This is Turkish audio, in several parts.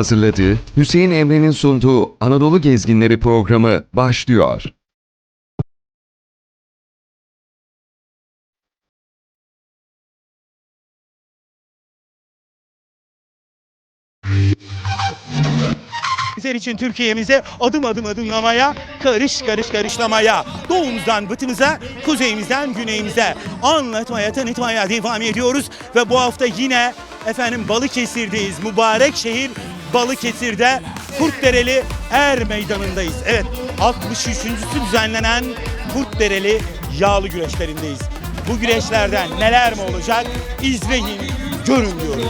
hazırladığı, Hüseyin Emre'nin sunduğu Anadolu Gezginleri programı başlıyor. Bizler için Türkiye'mize adım adım adımlamaya, karış karış karışlamaya, doğumuzdan batımıza, kuzeyimizden güneyimize anlatmaya, tanıtmaya devam ediyoruz. Ve bu hafta yine efendim Balıkesir'deyiz. Mübarek şehir Balıkesir'de Kurtdereli Er Meydanı'ndayız. Evet 63.sü düzenlenen Kurtdereli yağlı güreşlerindeyiz. Bu güreşlerden neler mi olacak? İzleyin, görün diyoruz.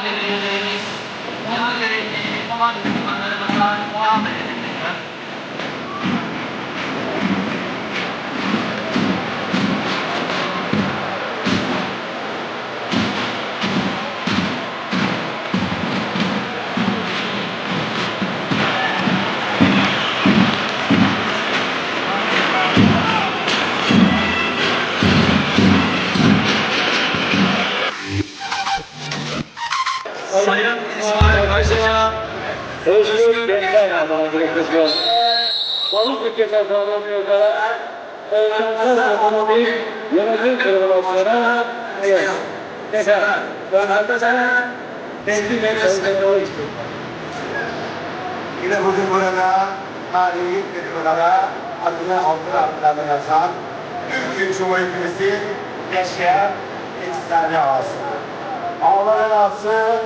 Sayın Özgür Gençler adına gerekiyor. Balık ülkesi davranıyor da Evlenmez ekonomik yönetim kurulmasına Evet. Tekrar. Dönelde sana teslim et sözleri Yine bugün burada tarihi bir burada adını altın harflerle yazan Türkiye Cumhuriyeti yaşayan efsane ağası. Ağların ağası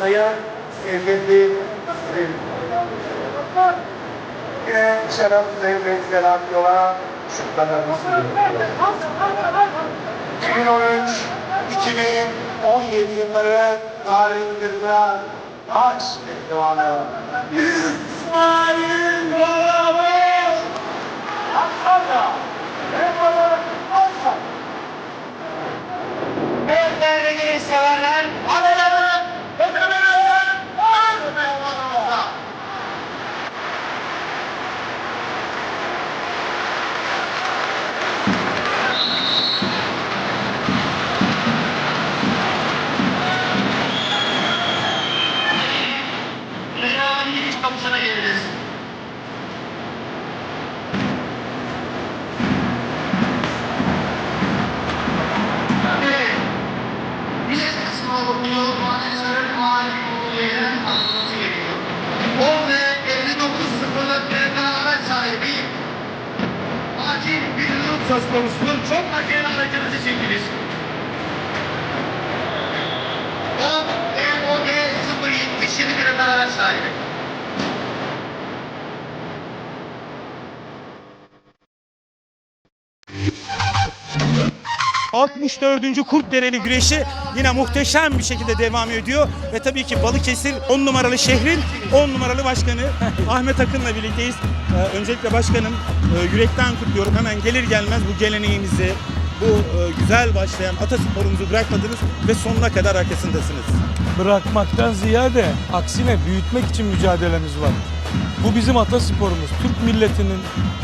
Sayın Sevgili Şarap Sayın Reisler Akyola şutlarını sunuyor. 2013 2017 yılları tarihinde taş pehlivanı İsmail Balaban Hakkada Eyvallah Hakkada Evet değerli severler Adaların Ötemelerinden Ağır 64. Kurtdereli güreşi yine muhteşem bir şekilde devam ediyor. Ve tabii ki Balıkesir 10 numaralı şehrin 10 numaralı başkanı Ahmet Akın'la birlikteyiz. Ee, öncelikle başkanım e, yürekten kutluyorum. Hemen gelir gelmez bu geleneğimizi, bu e, güzel başlayan atasporumuzu bırakmadınız ve sonuna kadar arkasındasınız. bırakmaktan ziyade aksine büyütmek için mücadelemiz var. Bu bizim atasporumuz. Türk milletinin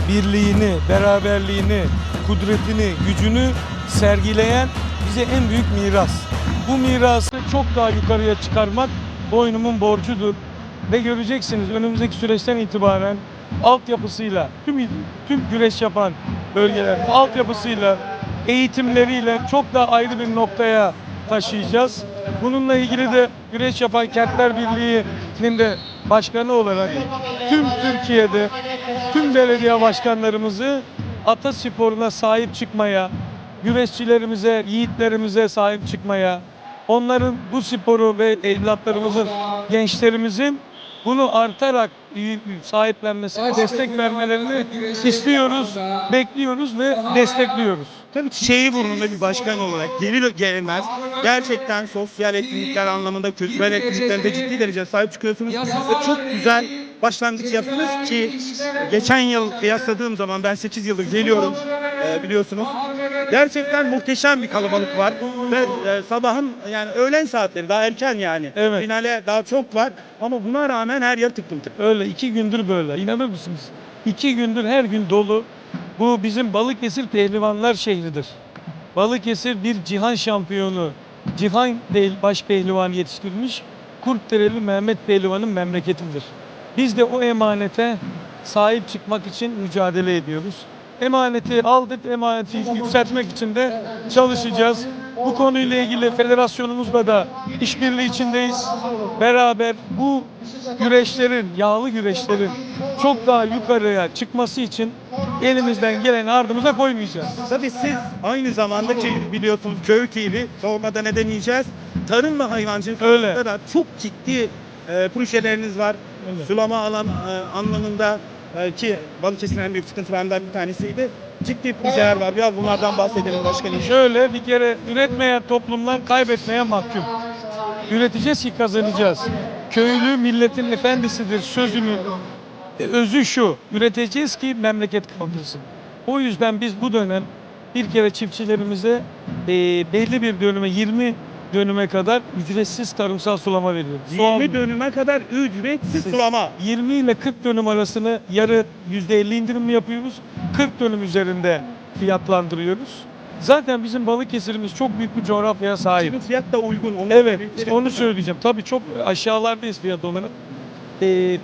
birliğini, beraberliğini, kudretini, gücünü sergileyen bize en büyük miras. Bu mirası çok daha yukarıya çıkarmak boynumun borcudur. Ve göreceksiniz önümüzdeki süreçten itibaren altyapısıyla, tüm, tüm güreş yapan bölgeler altyapısıyla, eğitimleriyle çok daha ayrı bir noktaya taşıyacağız. Bununla ilgili de Güreş Yapan Kentler Birliği'nin de başkanı olarak tüm Türkiye'de tüm belediye başkanlarımızı ata sporuna sahip çıkmaya, güreşçilerimize, yiğitlerimize sahip çıkmaya, onların bu sporu ve evlatlarımızın, gençlerimizin bunu artarak sahiplenmesine destek vermelerini istiyoruz, bekliyoruz ve destekliyoruz. Tabii Çiçeği burnunda bir başkan olarak gelir gelmez gerçekten sosyal etkinlikler anlamında kültürel etkinliklerde ciddi derece sahip çıkıyorsunuz. Ve çok güzel başlangıç yaptınız ki geçen yıl kıyasladığım zaman ben 8 yıldır geliyorum e, biliyorsunuz. Gerçekten muhteşem bir kalabalık var ve e, sabahın yani öğlen saatleri daha erken yani. Evet. Finale daha çok var ama buna rağmen her yer tıklım tıklım. Öyle iki gündür böyle. İnanır mısınız? İki gündür her gün dolu. Bu bizim Balıkesir pehlivanlar şehridir. Balıkesir bir cihan şampiyonu, cihan değil baş pehlivan yetiştirmiş Kurtdereli Mehmet Pehlivan'ın memleketidir. Biz de o emanete sahip çıkmak için mücadele ediyoruz. Emaneti aldık, emaneti yükseltmek için de çalışacağız. Bu konuyla ilgili federasyonumuzla da işbirliği içindeyiz. Beraber bu güreşlerin, yağlı güreşlerin çok daha yukarıya çıkması için elimizden gelen ardımıza koymayacağız. Tabii siz aynı zamanda ki biliyorsunuz köy TV sormadan neden yiyeceğiz. Tarım ve hayvancılıkta Öyle. da çok ciddi e, projeleriniz var. Öyle. Sulama alan e, anlamında ki Balıkesir'in en büyük sıkıntılarından bir tanesiydi. Ciddi projeler var. Biraz bunlardan bahsedelim başkanım. Şöyle bir kere üretmeyen toplumlar kaybetmeye mahkum. Üreteceğiz ki kazanacağız. Köylü milletin efendisidir sözünün e, özü şu. Üreteceğiz ki memleket kaldırsın. O yüzden biz bu dönem bir kere çiftçilerimize e, belli bir dönüme 20 dönüme kadar ücretsiz tarımsal sulama veriyoruz. Soğan- 20 dönüme kadar ücretsiz sulama. 20 ile 40 dönüm arasını yarı %50 indirimli yapıyoruz. 40 dönüm üzerinde fiyatlandırıyoruz. Zaten bizim Balıkesir'imiz çok büyük bir coğrafyaya sahip. Şimdi fiyat da uygun. Onu Evet, işte onu söyleyeceğim. Tabii çok aşağılardayız fiyat olarak. Ee,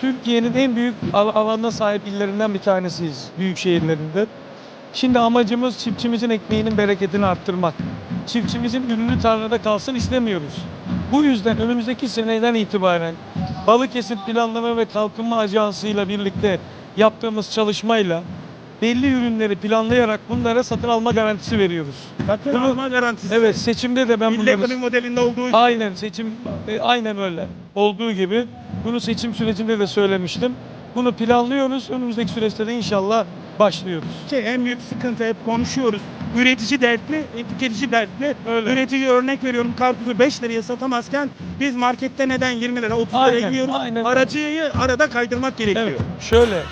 Türkiye'nin en büyük al- alana sahip illerinden bir tanesiyiz, büyük şehirlerinde. Şimdi amacımız çiftçimizin ekmeğinin bereketini arttırmak. Çiftçimizin ürünü tarlada kalsın istemiyoruz. Bu yüzden önümüzdeki seneden itibaren Balıkesir Planlama ve Kalkınma Ajansı ile birlikte yaptığımız çalışmayla belli ürünleri planlayarak bunlara satın alma garantisi veriyoruz. Satın Bunu- alma garantisi. Evet seçimde de ben Millet bunları... Ekonomi modelinde olduğu Aynen seçim e, aynen öyle olduğu gibi bunu seçim sürecinde de söylemiştim. Bunu planlıyoruz. Önümüzdeki süreçte de inşallah başlıyoruz. Şey, en büyük sıkıntı hep konuşuyoruz. Üretici dertli, tüketici dertli. Öyle. Üretici örnek veriyorum karpuzu 5 liraya satamazken biz markette neden 20 lira 30 lira Aynen, yiyoruz. aynen. Aracıyı arada kaydırmak gerekiyor. Evet. Şöyle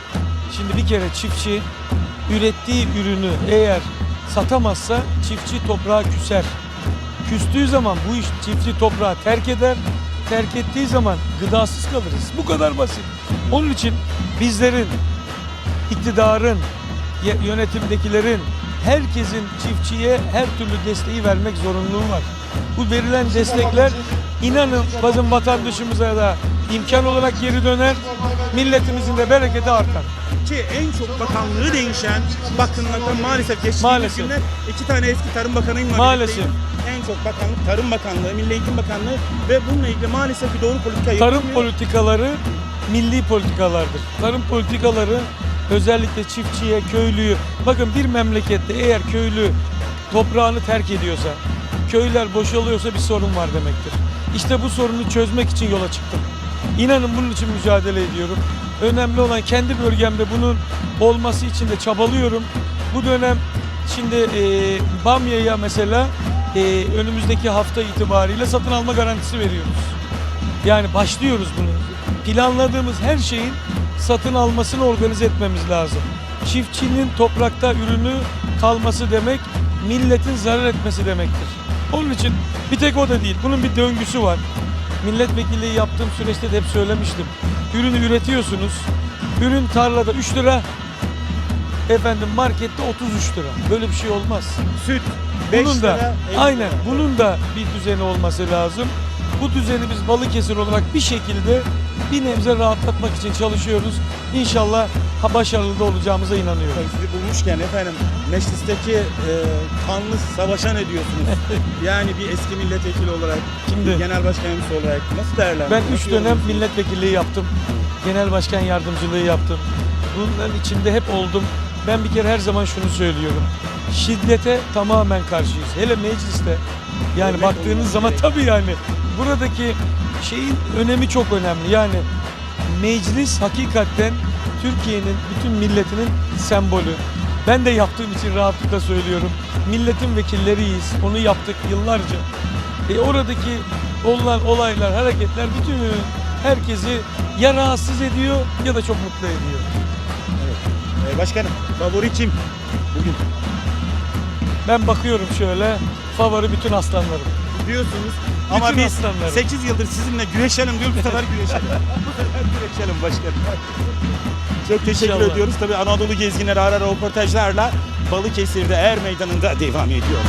şimdi bir kere çiftçi ürettiği ürünü eğer satamazsa çiftçi toprağa küser. Küstüğü zaman bu iş çiftçi toprağı terk eder. Terk ettiği zaman gıdasız kalırız. Bu kadar basit. Onun için bizlerin, iktidarın, yönetimdekilerin, herkesin çiftçiye her türlü desteği vermek zorunluluğu var. Bu verilen destekler inanın bizim vatandaşımıza da imkan olarak geri döner, milletimizin de bereketi artar. Ki en çok bakanlığı değişen bakanlıkta maalesef geçtiğimiz Maalesef. günler iki tane eski tarım bakanıyla Maalesef. birlikteyim. En çok bakanlık Tarım Bakanlığı, Milli Eğitim Bakanlığı ve bununla ilgili maalesef bir doğru politika Tarım yapılmıyor. politikaları milli politikalardır. Tarım politikaları özellikle çiftçiye, köylüyü, bakın bir memlekette eğer köylü toprağını terk ediyorsa, köyler boşalıyorsa bir sorun var demektir. İşte bu sorunu çözmek için yola çıktım. İnanın bunun için mücadele ediyorum. Önemli olan kendi bölgemde bunun olması için de çabalıyorum. Bu dönem şimdi e, Bamya'ya mesela e, önümüzdeki hafta itibariyle satın alma garantisi veriyoruz. Yani başlıyoruz bunu. Planladığımız her şeyin satın almasını organize etmemiz lazım. Çiftçinin toprakta ürünü kalması demek, milletin zarar etmesi demektir. Onun için bir tek o da değil. Bunun bir döngüsü var. Milletvekilliği yaptığım süreçte de hep söylemiştim. Ürünü üretiyorsunuz. Ürün tarlada 3 lira. Efendim markette 33 lira. Böyle bir şey olmaz. Süt 5 Bunun da lira, 50 aynen lira. bunun da bir düzeni olması lazım. Bu düzeni biz Balıkesir olarak bir şekilde bir nebze rahatlatmak için çalışıyoruz. İnşallah ha başarılı da olacağımıza inanıyorum. Sizi bulmuşken efendim meclisteki e, kanlı savaşa ne diyorsunuz? yani bir eski milletvekili olarak, Şimdi- bir genel başkan yardımcısı olarak nasıl Ben değerlendiriyorsunuz? 3 dönem milletvekilliği yaptım. Genel başkan yardımcılığı yaptım. Bunların içinde hep oldum. Ben bir kere her zaman şunu söylüyorum. Şiddete tamamen karşıyız. Hele mecliste. Yani Örnek baktığınız zaman gerekiyor. tabii yani buradaki şeyin önemi çok önemli. Yani meclis hakikaten Türkiye'nin bütün milletinin sembolü. Ben de yaptığım için rahatlıkla söylüyorum. Milletin vekilleriyiz. Onu yaptık yıllarca. E oradaki olan olaylar, hareketler bütün herkesi ya rahatsız ediyor ya da çok mutlu ediyor. E, başkanım favori kim? Bugün Ben bakıyorum şöyle, favori bütün aslanlarım. diyorsunuz ama Bütün biz aslanlarım. 8 yıldır sizinle güreşelim diyoruz bu sefer güreşelim. bu sefer güreşelim başkanım. Çok teşekkür İnşallah. ediyoruz. Tabii Anadolu gezginleri ara ara röportajlarla Balıkesir'de Er Meydanı'nda devam ediyor.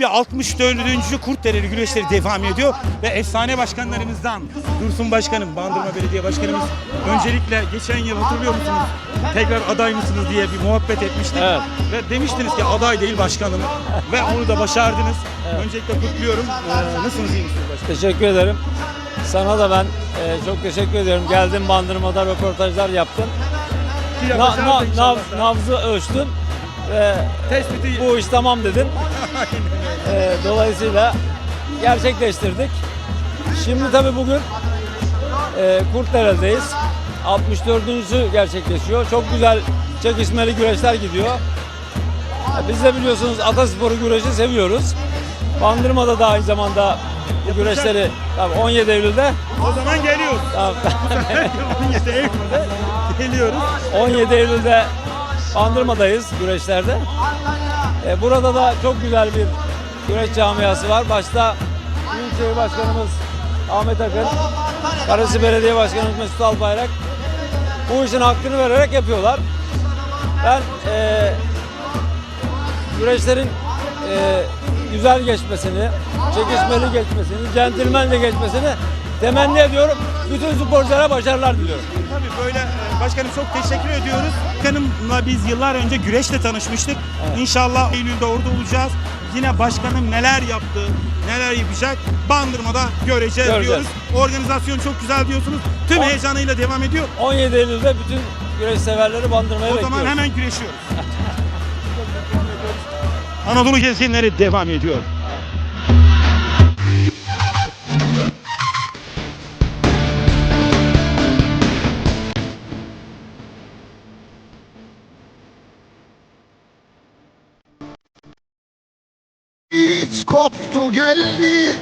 Tabii 64. Kurtdereli güreşleri devam ediyor ve efsane başkanlarımızdan Dursun Başkanım, Bandırma Belediye Başkanımız öncelikle geçen yıl hatırlıyor musunuz? Tekrar aday mısınız diye bir muhabbet etmiştik. Evet. Ve demiştiniz ki aday değil başkanım ve onu da başardınız. Öncelikle kutluyorum. Ee, nasılsınız iyi misiniz başkanım? Teşekkür ederim. Sana da ben e, çok teşekkür ediyorum. Geldin bandırmada röportajlar yaptın. Bir Na, na, inşallah. nav- nabzı ölçtün ve Tespiti bu iş tamam dedin. E, dolayısıyla gerçekleştirdik. Şimdi tabii bugün e, Kurtdere'deyiz. 64. gerçekleşiyor. Çok güzel çekişmeli güreşler gidiyor. Biz de biliyorsunuz atasporu güreşi seviyoruz. Bandırma'da da aynı zamanda bu güreşleri tabii 17 Eylül'de o zaman geliyoruz. tamam, 17 Eylül'de geliyoruz. 17 Eylül'de Bandırma'dayız güreşlerde. E, burada da çok güzel bir güreş camiası var. Başta Büyükşehir Başkanımız Ahmet Akın, Karası Belediye Başkanımız Mesut Albayrak bu işin hakkını vererek yapıyorlar. Ben e, güreşlerin e, güzel geçmesini, çekişmeli geçmesini, centilmence geçmesini temenni ediyorum. Bütün sporculara başarılar diliyorum. Tabii böyle e, başkanım çok teşekkür ediyoruz. Başkanımla biz yıllar önce güreşle tanışmıştık. İnşallah Eylül'de orada olacağız. Yine başkanım neler yaptı, neler yapacak Bandırma'da göreceğiz, Göreceğiz. diyoruz. Organizasyon çok güzel diyorsunuz. Tüm On- heyecanıyla devam ediyor. 17 Eylül'de bütün güreş severleri bandırmaya O bekliyoruz. zaman hemen güreşiyoruz. Anadolu gezginleri devam ediyor. Koptu geldi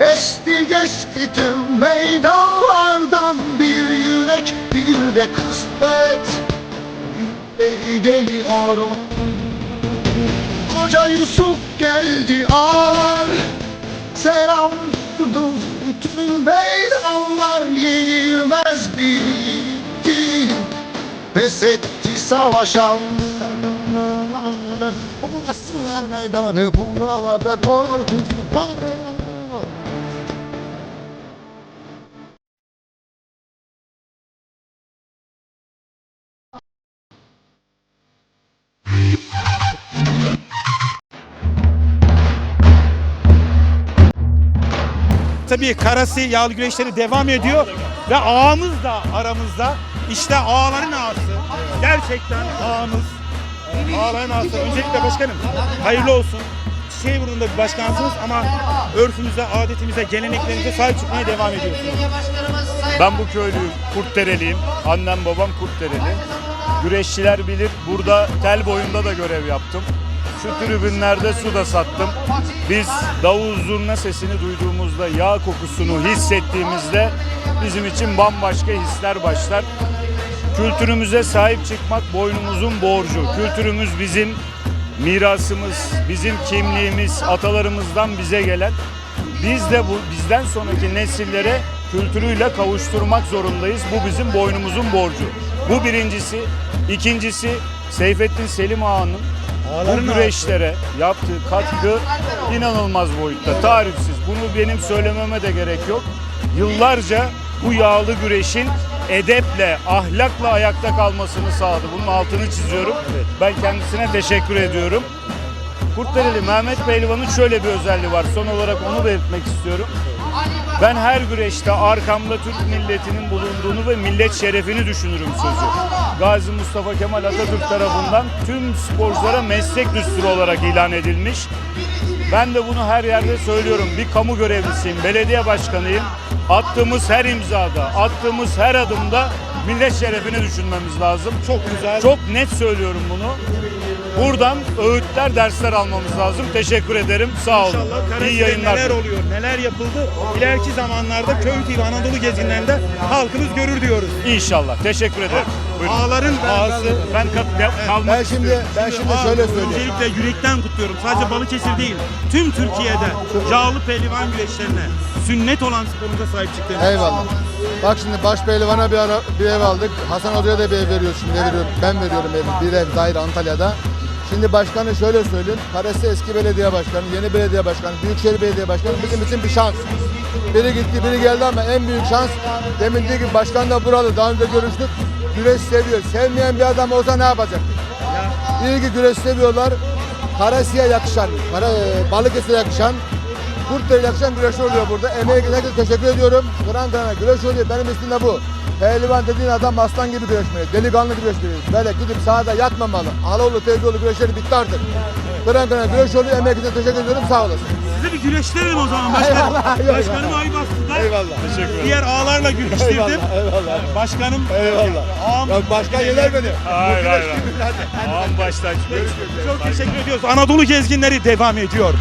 Esti geçti tüm meydanlardan. Bir yürek bir de kısmet Deli geliyorum Koca Yusuf geldi ağlar Selam durdu bütün meydanlar. Yenilmez bitti Pes etti savaşan Tabii karası yağlı güreşleri devam ediyor ve ağamız da aramızda. İşte ağaların ağası. Gerçekten ağamız. Ağaların ağası. Öncelikle başkanım hayırlı olsun. Çiçeği burnunda bir başkansınız ama örfümüze, adetimize, geleneklerimize sahip çıkmaya devam ediyorsunuz. Ben bu köylüyüm, Kurtdereliyim. Annem babam Kurtdereli. Güreşçiler bilir, burada tel boyunda da görev yaptım. Şu tribünlerde su da sattım. Biz davul zurna sesini duyduğumuzda, yağ kokusunu hissettiğimizde bizim için bambaşka hisler başlar. Kültürümüze sahip çıkmak boynumuzun borcu. Kültürümüz bizim mirasımız, bizim kimliğimiz, atalarımızdan bize gelen. Biz de bu bizden sonraki nesillere kültürüyle kavuşturmak zorundayız. Bu bizim boynumuzun borcu. Bu birincisi. İkincisi Seyfettin Selim Ağa'nın bu güreşlere yaptığı katkı inanılmaz boyutta. Tarifsiz. Bunu benim söylememe de gerek yok. Yıllarca bu yağlı güreşin edeple, ahlakla ayakta kalmasını sağladı. Bunun altını çiziyorum. Ben kendisine teşekkür ediyorum. Kurtdereli Mehmet Pehlivan'ın şöyle bir özelliği var. Son olarak onu belirtmek istiyorum. Ben her güreşte arkamda Türk milletinin bulunduğunu ve millet şerefini düşünürüm sözü. Gazi Mustafa Kemal Atatürk tarafından tüm sporculara meslek düsturu olarak ilan edilmiş. Ben de bunu her yerde söylüyorum. Bir kamu görevlisiyim, belediye başkanıyım. Attığımız her imzada, attığımız her adımda millet şerefini düşünmemiz lazım. Çok güzel. Çok net söylüyorum bunu. Buradan öğütler, dersler almamız lazım. Teşekkür ederim. Sağ olun. İnşallah İyi yayınlar. neler oluyor, neler yapıldı. İleriki zamanlarda Köy TV Anadolu gezinlerinde halkımız görür diyoruz. İnşallah. Teşekkür ederim. Buyurun. Ağaların ağası. Ben kat- de- kalmak Ben şimdi ben şimdi Aa, şöyle söyleyeyim. Öncelikle yürekten kutluyorum. Sadece Balıkesir değil, tüm Türkiye'de yağlı pehlivan güreşlerine sünnet olan sporumuza sahip çıktığınız. Eyvallah. Bak şimdi baş pehlivana bir, ara, bir ev aldık. Hasan Hoca'ya da bir ev veriyor şimdi veriyor. Ben veriyorum ev, bir ev daire Antalya'da. Şimdi başkanı şöyle söyleyeyim. Karesi eski belediye başkanı, yeni belediye başkanı, büyükşehir belediye başkanı bizim için bir şans. Biri gitti, biri geldi ama en büyük şans demin dediği gibi başkan da buralı. Daha önce görüştük. Güreş seviyor. Sevmeyen bir adam olsa ne yapacak? İyi ki güreş seviyorlar. Karasi'ye yakışan, e, Balıkesir'e yakışan, Kurtlar'a yakışan güreş oluyor burada. Emeğe giden herkese teşekkür ediyorum. Kıran kırana güreş oluyor. Benim ismim de bu. Pehlivan dediğin adam aslan gibi güreşmeli. Delikanlı güreşmeli. Böyle gidip sahada yatmamalı. Aloğlu, teyzeoğlu güreşleri bitti artık. Kıran kırana güreş oluyor. Emeğe giden teşekkür ediyorum. Sağ olasın. Size bir güreştirelim o zaman başkanım. Eyvallah, eyvallah. Başkanım ayıp aslında. Eyvallah. Diğer ağalarla güreştirdim. Eyvallah, eyvallah. Başkanım. Eyvallah. Ağam. Ya başkan yener beni. Hayır hayır. hayır. Ağam baştan Çok teşekkür ediyoruz. Anadolu gezginleri devam ediyor.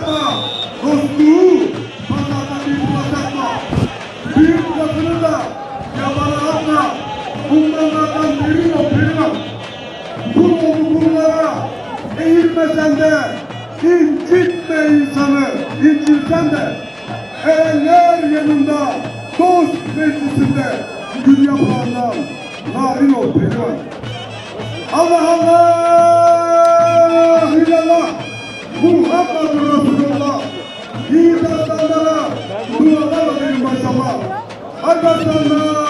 Katma. Dostluğu pazarda bir satma. Büyük lafını da yabana atma. Bunlardan birin o birin o. Kul oldu kullara eğilmesen de incitme insanı. İncilsen de erenler yanında dost meclisinde gül yaprağından narin ol pehlivan. Allah Allah illallah Muhammedur Resulullah. Yiğit adamlara dualar benim maşallah Arkadaşlar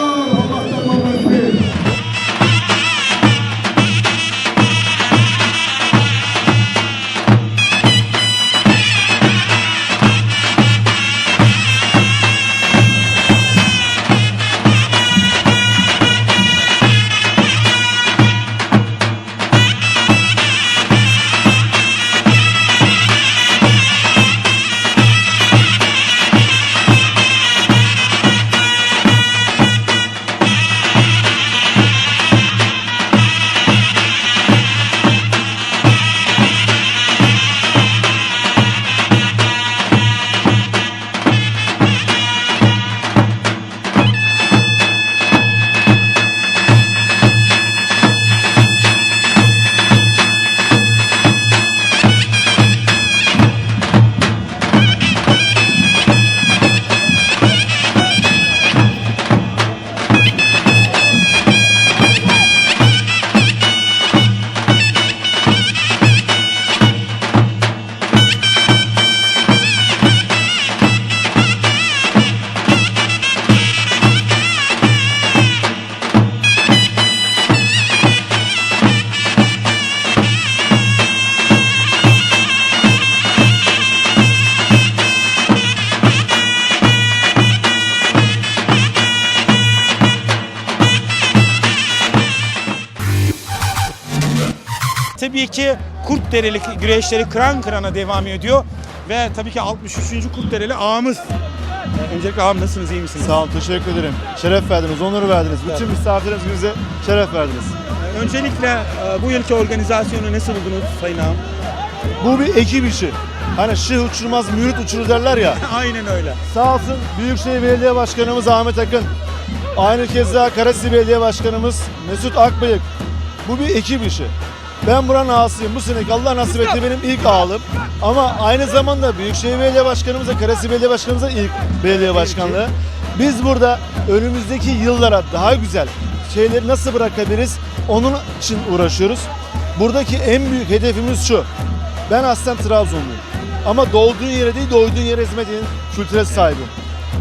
Tabii ki Kurtdereli güreşleri kıran kırana devam ediyor. Ve tabii ki 63. Kurtdereli ağamız. Öncelikle ağam nasılsınız, iyi misiniz? Sağ olun, teşekkür ederim. Şeref verdiniz, onur verdiniz. Bütün misafirlerimize şeref verdiniz. Öncelikle e, bu yılki organizasyonu nasıl buldunuz Sayın ağam? Bu bir ekip işi. Hani şıh uçurmaz, mürit uçurur derler ya. Aynen öyle. Sağ olsun Büyükşehir Belediye Başkanımız Ahmet Akın. Aynı keza Karasi Belediye Başkanımız Mesut Akbayık. Bu bir ekip işi. Ben buranın ağasıyım. Bu seneki Allah nasip etti benim ilk ağalım. Ama aynı zamanda Büyükşehir Belediye Başkanımız da Karasi Belediye Başkanımız da ilk belediye başkanlığı. Biz burada önümüzdeki yıllara daha güzel şeyleri nasıl bırakabiliriz onun için uğraşıyoruz. Buradaki en büyük hedefimiz şu. Ben aslen Trabzonluyum. Ama doğduğun yere değil, doyduğun yere hizmet eden kültüre sahibim.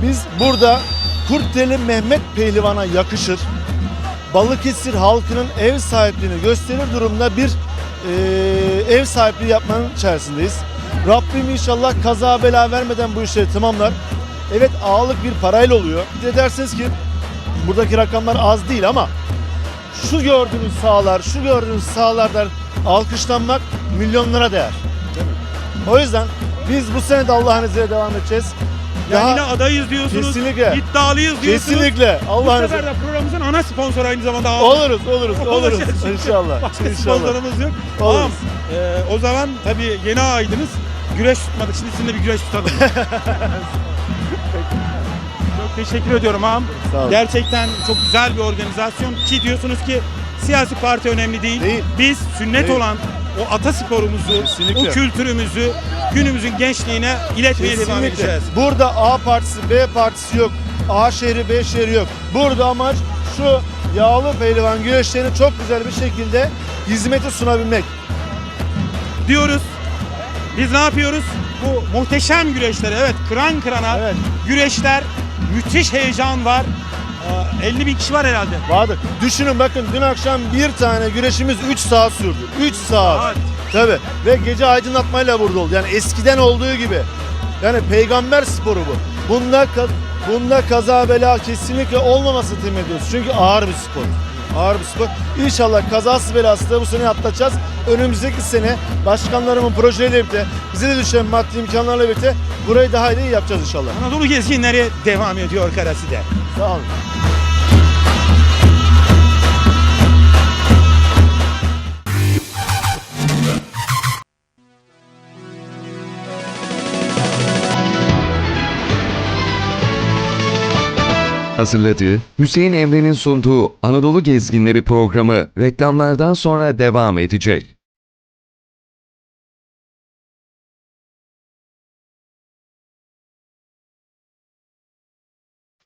Biz burada Kurtdeli Mehmet Pehlivan'a yakışır, Balıkesir halkının ev sahipliğini gösterir durumda bir eee, ev sahipliği yapmanın içerisindeyiz. Rabbim inşallah kaza bela vermeden bu işleri tamamlar. Evet ağalık bir parayla oluyor. Bir de dersiniz ki buradaki rakamlar az değil ama şu gördüğünüz sahalar, şu gördüğünüz sahalardan alkışlanmak milyonlara değer. O yüzden biz bu sene de Allah'ın izniyle devam edeceğiz. Yani yine adayız diyorsunuz. Kesinlikle. İddialıyız diyorsunuz. Kesinlikle Bu Allah'ın sefer de programımızın ana sponsoru aynı zamanda ağam. Oluruz, oluruz, oluruz. Çünkü İnşallah. Başka İnşallah. sponsorumuz yok. Oluruz. Ağam, e, o zaman tabii yeni ağaydınız. Güreş tutmadık. Şimdi sizinle bir güreş tutalım. çok teşekkür ediyorum ağam. Sağ olun. Gerçekten çok güzel bir organizasyon ki diyorsunuz ki siyasi parti önemli değil. Değil. Biz sünnet Değil. olan o atasporumuzu, Kesinlikle. o kültürümüzü günümüzün gençliğine iletmeye devam Kesinlikle. edeceğiz. Burada A partisi, B partisi yok. A şehri, B şehri yok. Burada amaç şu yağlı pehlivan güreşlerini çok güzel bir şekilde hizmete sunabilmek. diyoruz. Biz ne yapıyoruz? Bu muhteşem güreşler, evet kıran kırana Evet. güreşler, müthiş heyecan var. Aa, 50 bin kişi var herhalde. Vardı. Düşünün bakın dün akşam bir tane güreşimiz 3 saat sürdü. 3 saat. Saat. Tabii. Ve gece aydınlatmayla burada oldu. Yani eskiden olduğu gibi. Yani peygamber sporu bu. Bunda bunda kaza bela kesinlikle olmaması temin ediyoruz. Çünkü ağır bir spor. Ağır bir spor. İnşallah kazası belası da bu sene atlatacağız. Önümüzdeki sene başkanlarımın projeleriyle birlikte bize de düşen maddi imkanlarla birlikte burayı daha iyi yapacağız inşallah. Anadolu gezginleri devam ediyor Karasi'de. Sağ olun. Hazırladığı Hüseyin Emre'nin sunduğu Anadolu Gezginleri programı reklamlardan sonra devam edecek.